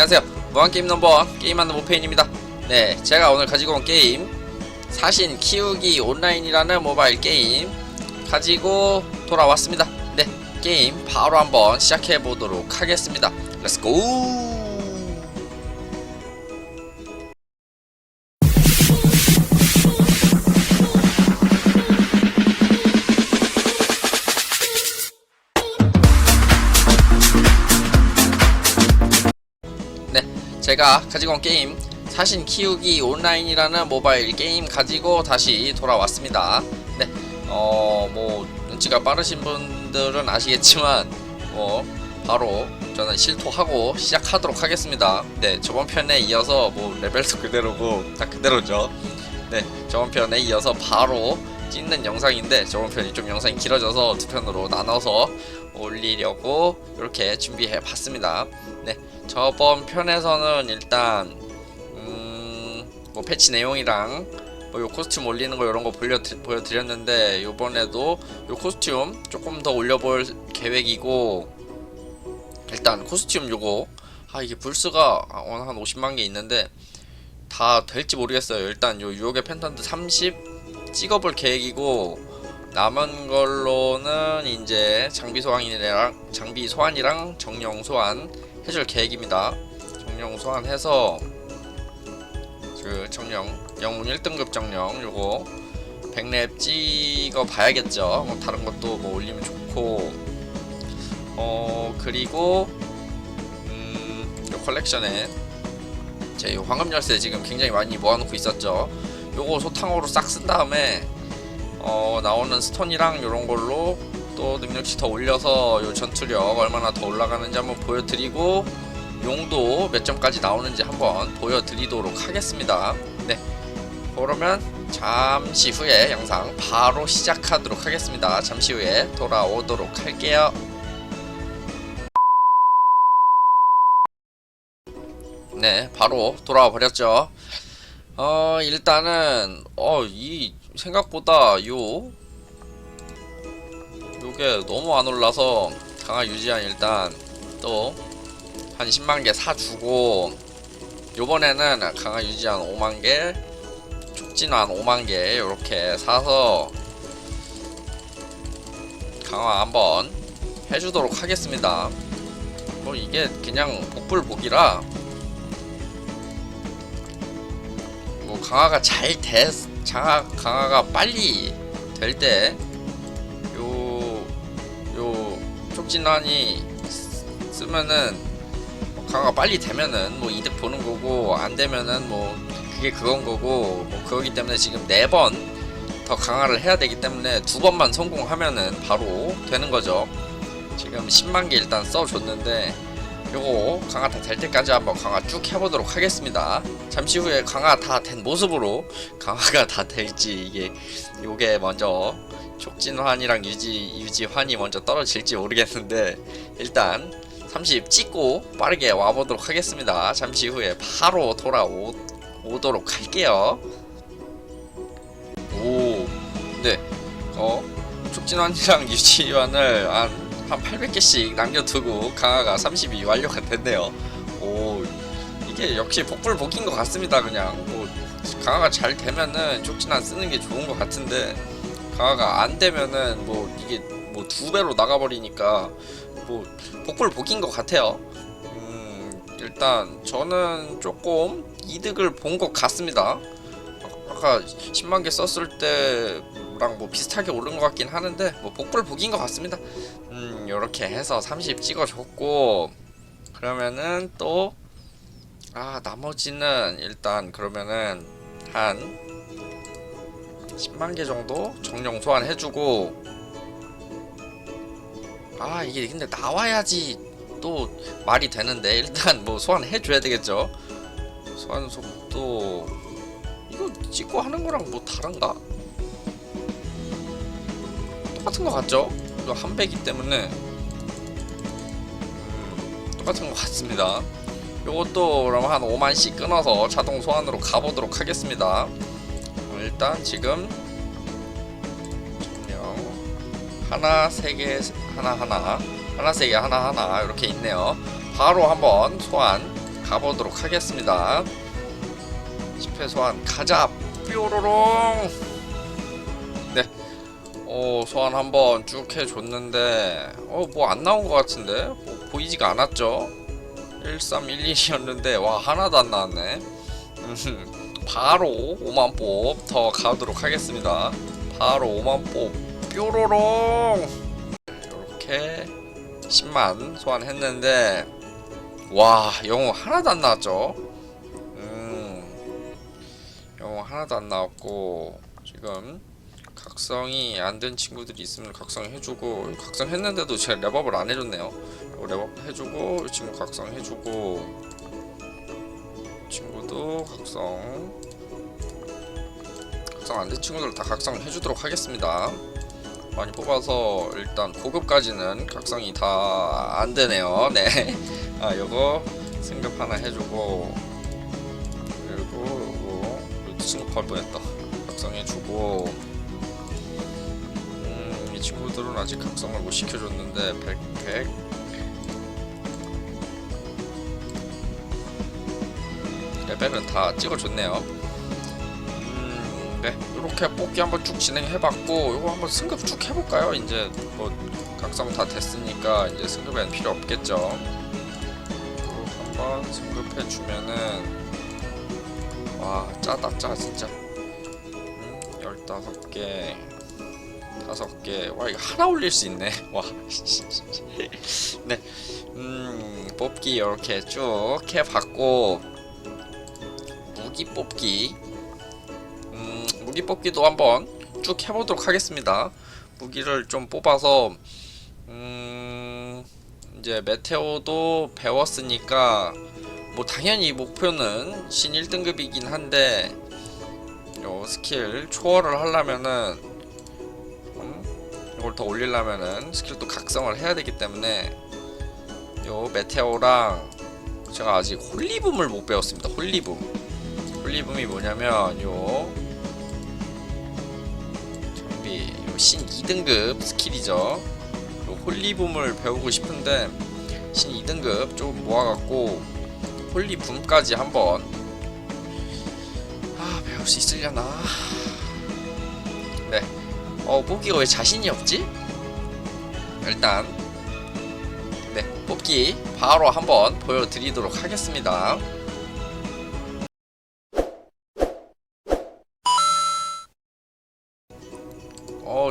안녕하세요. 무한게임 넘버원 게임하는 모페인입니다. 네 제가 오늘 가지고 온 게임 사신 키우기 온라인이라는 모바일 게임 가지고 돌아왔습니다. 네 게임 바로 한번 시작해 보도록 하겠습니다. 렛츠고 제가 가지고 온 게임 사신 키우기 온라인이라는 모바일 게임 가지고 다시 돌아왔습니다. 네, 어, 뭐 눈치가 빠르신 분들은 아시겠지만 뭐 바로 저는 실토하고 시작하도록 하겠습니다. 네, 저번 편에 이어서 뭐 레벨도 그대로고 다 그대로죠. 네, 저번 편에 이어서 바로 찍는 영상인데 저번 편이 좀 영상이 길어져서 두 편으로 나눠서 올리려고 이렇게 준비해 봤습니다. 네, 저번 편에서는 일단 음뭐 패치 내용이랑 뭐 요 코스튬 올리는 거 이런 거 보여 보여드렸는데 요번에도 요 코스튬 조금 더 올려볼 계획이고 일단 코스튬 요거 아 이게 불스가 한 50만 개 있는데 다 될지 모르겠어요. 일단 요 유혹의 펜턴트 30 찍어볼 계획이고 남은 걸로는 이제 장비 소환이랑 장비 소환이랑 정령 소환 해줄 계획입니다. 정령 소환해서 그 정령 영웅 1등급 정령 요거 100렙 찍어 봐야겠죠. 뭐 다른 것도 뭐 올리면 좋고 어 그리고 음요 컬렉션에 제 요 황금 열쇠 지금 굉장히 많이 모아놓고 있었죠. 요거 소탕으로 싹 쓴 다음에 어 나오는 스톤이랑 요런 걸로 또 능력치 더 올려서 요 전투력 얼마나 더 올라가는지 한번 보여드리고 용도 몇 점까지 나오는지 한번 보여드리도록 하겠습니다. 네. 그러면 잠시 후에 영상 바로 시작하도록 하겠습니다. 잠시 후에 돌아오도록 할게요. 네, 바로 돌아와 버렸죠. 어, 일단은 어, 이 생각보다 요 요게 너무 안 올라서 강화 유지한 일단 또 한 10만 개 사주고 요번에는 강화 유지한 5만 개 촉진 한 5만 개 이렇게 사서 강화 한번 해주도록 하겠습니다. 뭐 이게 그냥 복불복이라 뭐 강화가 잘 돼, 장화, 강화가 빨리 될 때 진환이 쓰- 쓰면은 강화가 빨리 되면은 뭐 이득 보는 거고 안 되면은 뭐 그게 그건 거고 뭐 그거기 때문에 지금 네 번 더 강화를 해야 되기 때문에 두 번만 성공하면은 바로 되는 거죠. 지금 10만 개 일단 써줬는데 요거 강화 다 될 때까지 한번 강화 쭉 해보도록 하겠습니다. 잠시 후에 강화 다 된 모습으로 강화가 다 될지 이게 요게 먼저 촉진환이랑 유지 유지환이 먼저 떨어질지 모르겠는데 일단 30 찍고 빠르게 와보도록 하겠습니다. 잠시 후에 바로 돌아오도록 할게요. 오, 네, 어 촉진환이랑 유지환을 한 한 800개씩 남겨두고 강화가 30이 완료가 됐네요. 오, 이게 역시 복불복인 것 같습니다. 그냥 뭐 강화가 잘 되면은 촉진환 쓰는 게 좋은 것 같은데 강화가 안 되면은 뭐 이게 뭐 두 배로 나가버리니까 뭐 복불 복인 것 같아요. 음, 일단 저는 조금 이득을 본 것 같습니다. 아- 아까 10만 개 썼을 때랑 뭐 비슷하게 오른 것 같긴 하는데 뭐 복불 복인 것 같습니다. 음, 이렇게 해서 30 찍어줬고 그러면은 또 아 나머지는 일단 그러면은 한 10만 개 정도 정령 소환해주고. 아 이게 근데 나와야지 또 말이 되는데. 일단 뭐 소환해줘야 되겠죠. 소환 속도 이거 찍고 하는 거랑 뭐 다른가? 똑같은 거 같죠? 이거 한 배기 때문에. 음, 똑같은 것 같습니다. 요것도 그럼 한 5만씩 끊어서 자동 소환으로 가보도록 하겠습니다 어, 일단 지금 정령 하나 세 개 하나 하나 하나 세 개 하나 하나 이렇게 있네요. 바로 한번 소환 가보도록 하겠습니다. 10회 소환 가자. 뾰로롱. 네. 어, 소환 한번 쭉 해줬는데 어 뭐 안 나온 것 같은데? 뭐 보이지가 않았죠? 1312였는데 와 하나도 안 나왔네. 음, 바로 5만 뽑 더 가도록 하겠습니다. 바로 5만 뽑 뾰로롱! 이렇게 10만 소환했는데 와 영웅 하나도 안 나왔죠? 음 영웅 하나도 안 나왔고 지금 각성이 안 된 친구들이 있으면 각성해주고 각성했는데도 제가 랩업을 안 해줬네요. 랩업 해주고 이 친구 각성해주고 친구도 각성 각성 안된 친구들 다 각성해주도록 하겠습니다 많이 뽑아서 일단 고급까지는 각성이 다 안 되네요. 네. 아, 요거 승급 하나 해주고 그리고 요거 이거 승급할 뻔했다. 각성해주고 음, 이 친구들은 아직 각성을 못 시켜줬는데 100, 100 레벨은 다 찍어줬네요. 음, 네, 이렇게 뽑기 한번 쭉 진행해봤고, 이거 한번 승급 쭉 해볼까요? 이제 뭐 각성 다 됐으니까 이제 승급엔 필요 없겠죠. 한번 승급해주면은 와 짜다 짜 진짜. 음, 15개, 5개. 와 이거 하나 올릴 수 있네. 와. 네, 음 뽑기 이렇게 쭉 해봤고 무기 뽑기. 음, 무기 뽑기도 한번 쭉 해보도록 하겠습니다. 무기를 좀 뽑아서 음, 이제 메테오도 배웠으니까 뭐 당연히 목표는 신 1등급이긴 한데 요 스킬 초월을 하려면은 음, 이걸 더 올리려면은 스킬도 각성을 해야 되기 때문에 요 메테오랑 제가 아직 홀리붐을 못 배웠습니다. 홀리붐. 홀리붐이 뭐냐면 요 장비 요신 2등급 스킬이죠. 요 홀리붐을 배우고 싶은데 신 2등급 좀 모아갖고 홀리붐까지 한번 아 배울 수 있으려나? 네. 어 뽑기가 왜 자신이 없지? 일단 네 뽑기 바로 한번 보여드리도록 하겠습니다.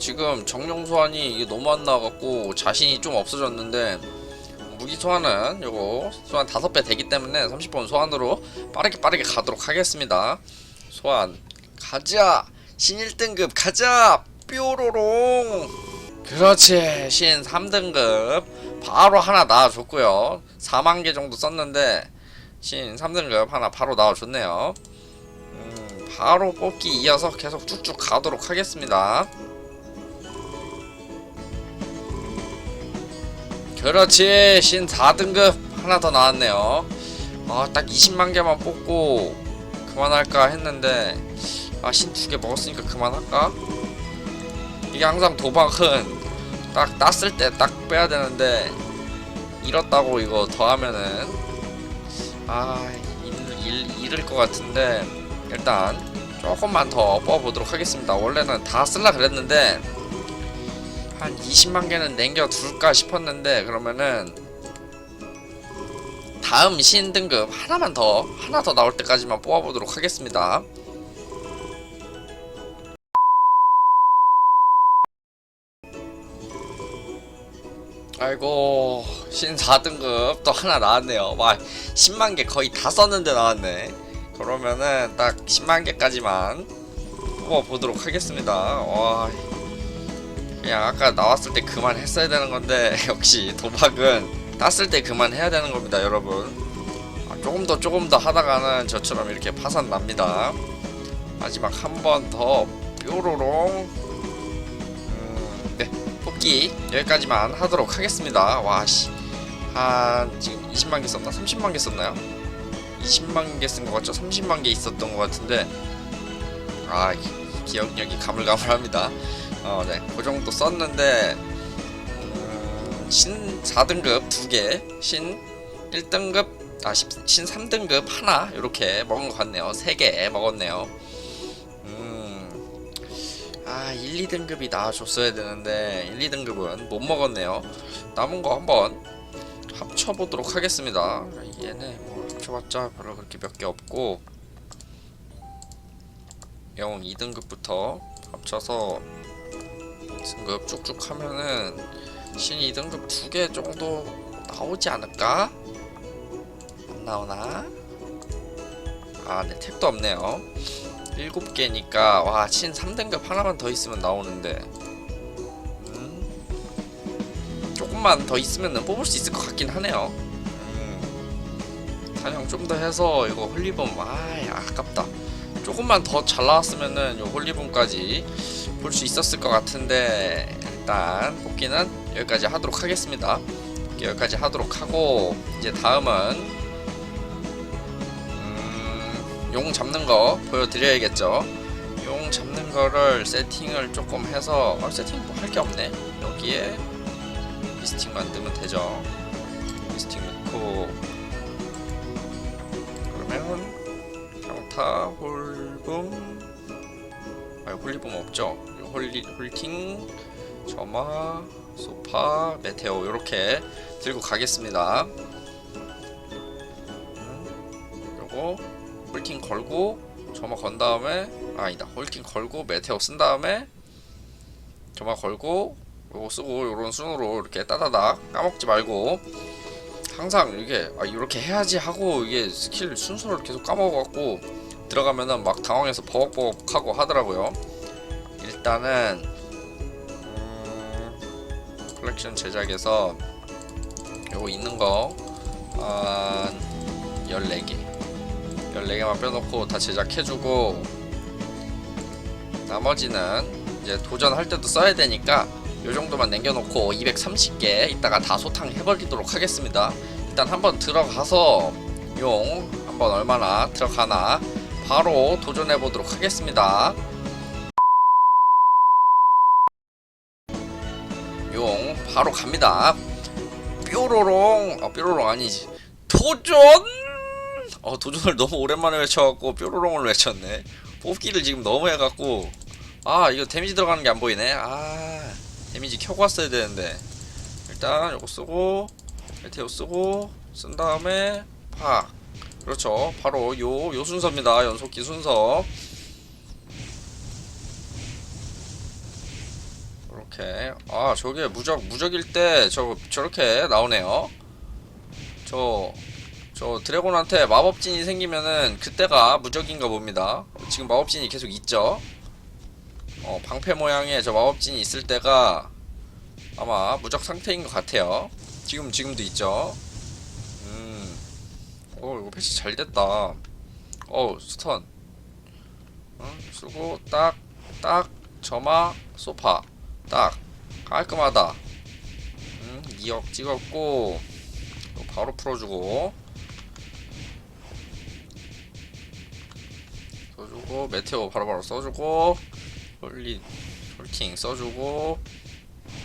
지금 정령 소환이 너무 안 나와갖고 자신이 좀 없어졌는데 무기 소환은 요거 소환 5배 되기 때문에 30번 소환으로 빠르게 빠르게 가도록 하겠습니다. 소환. 가자! 신 1등급 가자! 뾰로롱! 그렇지. 신 3등급. 바로 하나 나와줬고요. 4만개 정도 썼는데 신 3등급 하나 바로 나와줬네요. 음, 바로 뽑기 이어서 계속 쭉쭉 가도록 하겠습니다 그렇지. 신 4등급 하나 더 나왔네요. 아딱 20만 개만 뽑고 그만할까 했는데 아 신 두 개 먹었으니까 그만할까? 이게 항상 도박은 딱 땄을 때 딱 빼야 되는데 잃었다고 이거 더 하면은 아 잃을 것 같은데 일단 조금만 더 뽑아보도록 하겠습니다. 원래는 다 쓸라 그랬는데 한 20만 개는 남겨 둘까 싶었는데 그러면은 다음 신 등급 하나만 더 하나 더 나올 때까지만 뽑아보도록 하겠습니다. 아이고 신 4등급 또 하나 나왔네요. 와 10만 개 거의 다 썼는데 나왔네. 그러면은 딱 10만 개까지만 뽑아보도록 하겠습니다. 와 그냥 아까 나왔을 때 그만 했어야 되는 건데 역시 도박은 땄을 때 그만 해야 되는 겁니다 여러분. 아, 조금 더 조금 더 하다가는 저처럼 이렇게 파산 납니다. 마지막 한 번 더 뾰로롱. 음, 네 뽑기 여기까지만 하도록 하겠습니다. 와씨. 한 지금 20만 개 썼나? 30만 개 썼나요? 20만 개 쓴 것 같죠? 30만 개 있었던 것 같은데. 아 기- 기억력이 가물가물합니다 어, 네. 그 정도 썼는데 음, 신 4등급 2개, 신 1등급 아, 신 3등급 하나 이렇게 먹은 것 같네요. 3개 먹었네요. 음, 아, 1, 2등급이 나와줬어야 되는데 1, 2등급은 못 먹었네요. 남은 거 한번 합쳐보도록 하겠습니다. 얘네 뭐 합쳐봤자 별로 그렇게 몇 개 없고 영웅 2등급부터 합쳐서 등급 쭉쭉 하면은 신 2등급 두 개 정도 나오지 않을까? 안 나오나? 아, 네, 택도 없네요. 7개니까, 와, 신 3등급 하나만 더 있으면 나오는데. 음, 조금만 더 있으면 뽑을 수 있을 것 같긴 하네요. 음, 사냥 좀더 해서 이거 홀리범, 아, 아깝다. 조금만 더 잘 나왔으면은 요 홀리범까지 볼 수 있었을 것 같은데 일단 뽑기는 여기까지 하도록 하겠습니다. 여기까지 하도록 하고 이제 다음은 음, 용 잡는 거 보여드려야겠죠. 용 잡는 거를 세팅을 조금 해서 아, 세팅 뭐 할 게 없네. 여기에 미스틱 만들면 되죠. 미스틱 넣고 그러면 평타 홀붐 아 홀리붐 없죠? 홀리 홀팅 점화 소파 메테오 이렇게 들고 가겠습니다. 음, 요거 홀팅 걸고 점화 건 다음에 아, 아니다. 홀팅 걸고 메테오 쓴 다음에 점화 걸고 요거 쓰고 요런 순으로 이렇게 따다닥 까먹지 말고 항상 이게 아 이렇게 해야지 하고 이게 스킬 순서를 계속 까먹어갖고 들어가면은 막 당황해서 버벅버벅하고 하더라고요. 일단은 음, 컬렉션 제작에서 요거 있는 거 한 14개 14개만 빼놓고 다 제작해주고 나머지는 이제 도전할 때도 써야 되니까 요 정도만 남겨놓고 230개 이따가 다 소탕 해버리도록 하겠습니다. 일단 한번 들어가서 용 한번 얼마나 들어가나 바로 도전해 보도록 하겠습니다. 용 바로 갑니다. 뾰로롱 아 뾰로롱 아니지. 도전! 어 도전을 너무 오랜만에 외쳐갖고 뾰로롱을 외쳤네. 뽑기를 지금 너무 해갖고. 아 이거 데미지 들어가는 게 안 보이네. 아 데미지 켜고 왔어야 되는데. 일단 요거 쓰고 메테오 쓰고 쓴 다음에 팍 그렇죠. 바로 요 요 순서입니다. 연속기 순서. 이렇게. 아 저게 무적 무적일 때 저 저렇게 나오네요. 저 저 드래곤한테 마법진이 생기면은 그때가 무적인가 봅니다. 지금 마법진이 계속 있죠? 어, 방패 모양의 저 마법진이 있을 때가 아마 무적 상태인 것 같아요. 지금 지금도 있죠. 이거 패치 잘 됐다. 어 스턴. 어, 쓰고 딱 딱 점화 소파 딱 깔끔하다. 음, 2억 찍었고 바로 풀어주고 써주고 메테오 바로바로 써주고 홀리 홀팅 써주고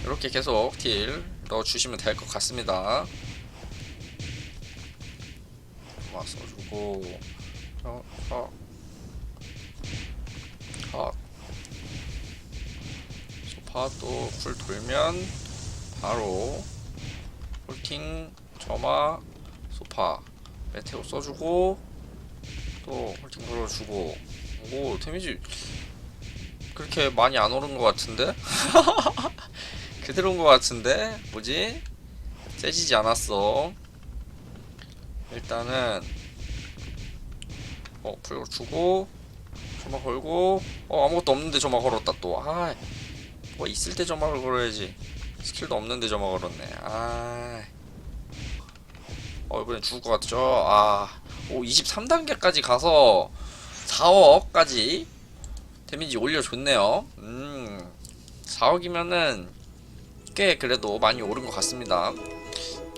이렇게 계속 딜 넣어주시면 될 것 같습니다. 막 써주고 어, 어, 어. 소파 또쿨 돌면 바로 홀팅 점화 소파 메테오 써주고 또 홀팅 걸어주고 오 데미지 그렇게 많이 안 오른 것 같은데? 그대로인 것 같은데? 뭐지? 세지지 않았어. 일단은 어풀 주고 점화 걸고 어 아무것도 없는데 점화 걸었다 또. 아, 뭐 있을 때 점화를 걸어야지. 스킬도 없는데 점화 걸었네. 아. 어 이번엔 죽을 것 같죠? 아, 오 23단계까지 가서 4억까지 데미지 올려줬네요. 음, 4억이면은 꽤 그래도 많이 오른 것 같습니다.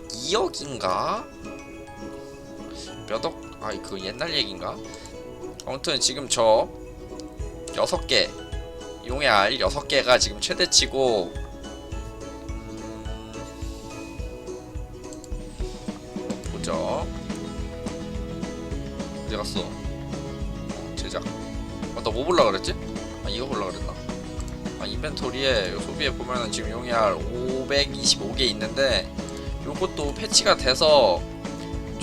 2억인가? 몇 억? 아, 그 옛날 얘기인가? 아무튼 지금 저 6개 용의 알 6개가 지금 최대치고 음, 보죠. 갔어? 어, 제작. 어, 나뭐 볼라 그랬지? 아 이거 볼라 그랬나? 아 인벤토리에 요 소비에 보면은 지금 용이할 525개 있는데 요것도 패치가 돼서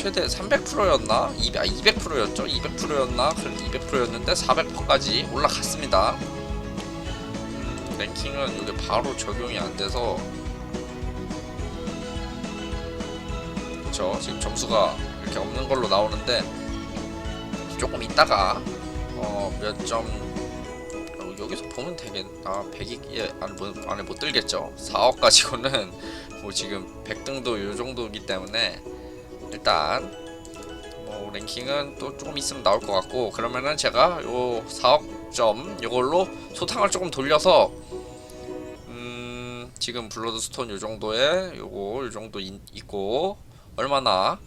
최대 300%였나? 200, 아, 200%였죠? 200%였나? 200%였는데 400%까지 올라갔습니다. 음, 랭킹은 이게 바로 적용이 안 돼서 그쵸 지금 점수가 이렇게 없는 걸로 나오는데 조금 있다가 어, 어몇점 어, 여기서 보면 되겠나 100이 예, 안에, 못, 안에 못 들겠죠 4억 가지고는 뭐 지금 100등도 요 정도이기 때문에 일단 뭐 랭킹은 또 조금 있으면 나올 것 같고 그러면은 제가 요 4억 점 요걸로 소탕을 조금 돌려서 음 지금 블러드 스톤 요 정도에 요거 요 정도 있, 있고 얼마나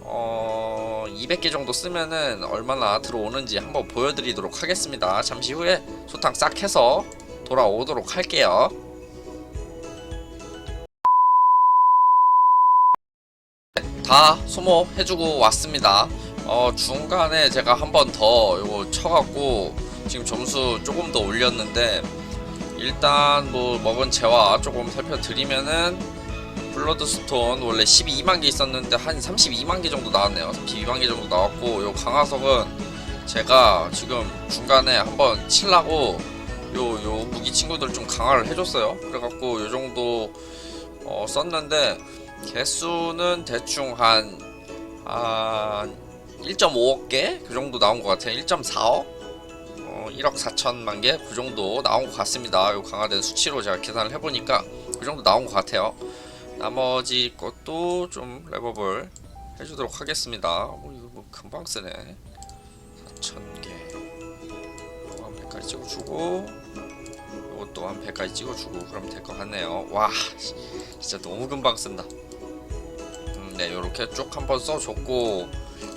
어 200개 정도 쓰면은 얼마나 들어오는지 한번 보여드리도록 하겠습니다. 잠시 후에 소탕 싹 해서 돌아오도록 할게요. 다 소모 해주고 왔습니다. 어 중간에 제가 한 번더 요거 쳐갖고 지금 점수 조금 더 올렸는데 일단 뭐 먹은 재화 조금 살펴드리면은 블러드스톤 원래 12만 개 있었는데 한 32만 개 정도 나왔네요. 32만 개 정도 나왔고 요 강화석은 제가 지금 중간에 한번 칠라고 요 요 무기 친구들 좀 강화를 해줬어요. 그래갖고 요 정도 어, 썼는데 개수는 대충 한, 한 1.5억 개? 그 정도 나온 것 같아요. 1.4억? 어, 1억 4천만 개? 그 정도 나온 것 같습니다. 요 강화된 수치로 제가 계산을 해보니까 그 정도 나온 것 같아요. 나머지 것도 좀 랩업을 해주도록 하겠습니다. 어, 이거 뭐 금방 쓰네. 4,000개. 이거 한 100까지 찍어주고, 이것도 한 100까지 찍어주고, 그러면 될것 같네요. 와, 진짜 너무 금방 쓴다. 음, 네, 요렇게 쭉 한번 써줬고,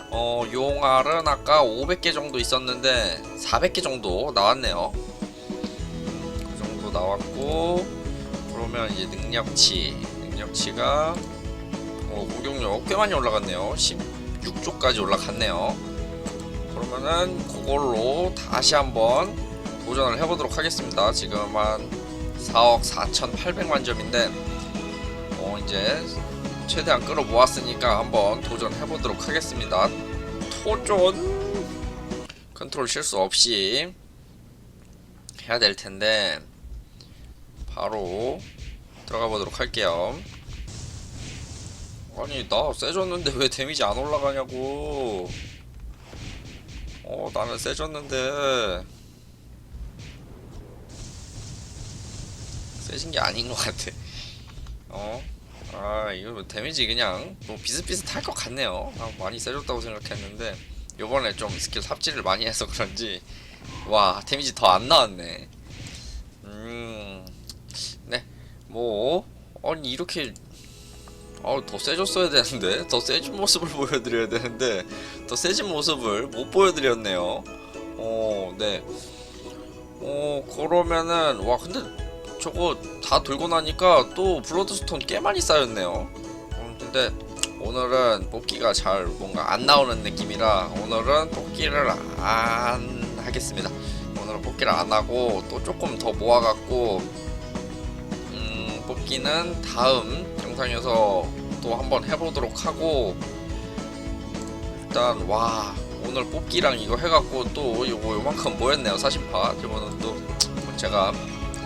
어, 용알은 아까 500개 정도 있었는데, 400개 정도 나왔네요. 그 정도 나왔고, 그러면 이제 능력치. 능력치가, 어, 공격력 꽤 많이 올라갔네요. 16조까지 올라갔네요. 그러면은, 그걸로 다시 한번 도전을 해보도록 하겠습니다. 지금 한 4억 4,800만 점인데, 어 이제 최대한 끌어 모았으니까 한번 도전해 보도록 하겠습니다. 토전 컨트롤 실수 없이 해야 될 텐데 바로 들어가 보도록 할게요. 아니 나 세졌는데 왜 데미지 안 올라가냐고. 어 나는 세졌는데 세진 게 아닌 것 같아. 어? 아 이거 뭐 데미지 그냥 뭐 비슷비슷할 것 같네요. 아, 많이 세졌다고 생각했는데 요번에 좀 스킬 삽질을 많이 해서 그런지 와 데미지 더 안 나왔네. 음네뭐 아니 이렇게 어, 더 세졌어야 되는데 더 세진 모습을 보여드려야 되는데 더 세진 모습을 못 보여드렸네요. 어네. 어 그러면은 와 근데 저거 다 들고 나니까 또 블러드스톤 꽤 많이 쌓였네요. 음, 근데 오늘은 뽑기가 잘 뭔가 안 나오는 느낌이라 오늘은 뽑기를 안 하겠습니다. 오늘은 뽑기를 안 하고 또 조금 더 모아갖고 음, 뽑기는 다음 영상에서 또 한번 해보도록 하고 일단 와 오늘 뽑기랑 이거 해갖고 또 요거 요만큼 모였네요 사신파 이거는 또 제가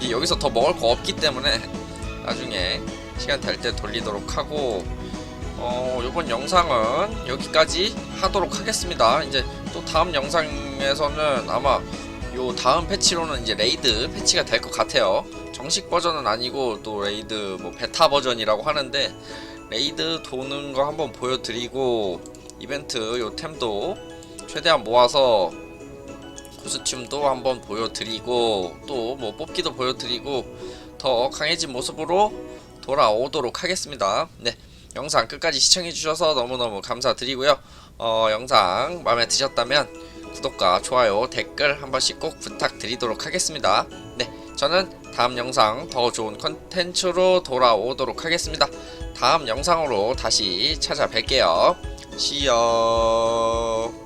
여기서 더 먹을 거 없기 때문에 나중에 시간 될 때 돌리도록 하고 어 이번 영상은 여기까지 하도록 하겠습니다. 이제 또 다음 영상에서는 아마 요 다음 패치로는 이제 레이드 패치가 될 것 같아요. 정식 버전은 아니고 또 레이드 뭐 베타 버전이라고 하는데 레이드 도는 거 한번 보여드리고 이벤트 요 템도 최대한 모아서 코스튬도 한번 보여드리고 또 뭐 뽑기도 보여드리고 더 강해진 모습으로 돌아오도록 하겠습니다. 네, 영상 끝까지 시청해주셔서 너무너무 감사드리고요. 어, 영상 마음에 드셨다면 구독과 좋아요, 댓글 한 번씩 꼭 부탁드리도록 하겠습니다. 네, 저는 다음 영상 더 좋은 컨텐츠로 돌아오도록 하겠습니다. 다음 영상으로 다시 찾아뵐게요. See ya.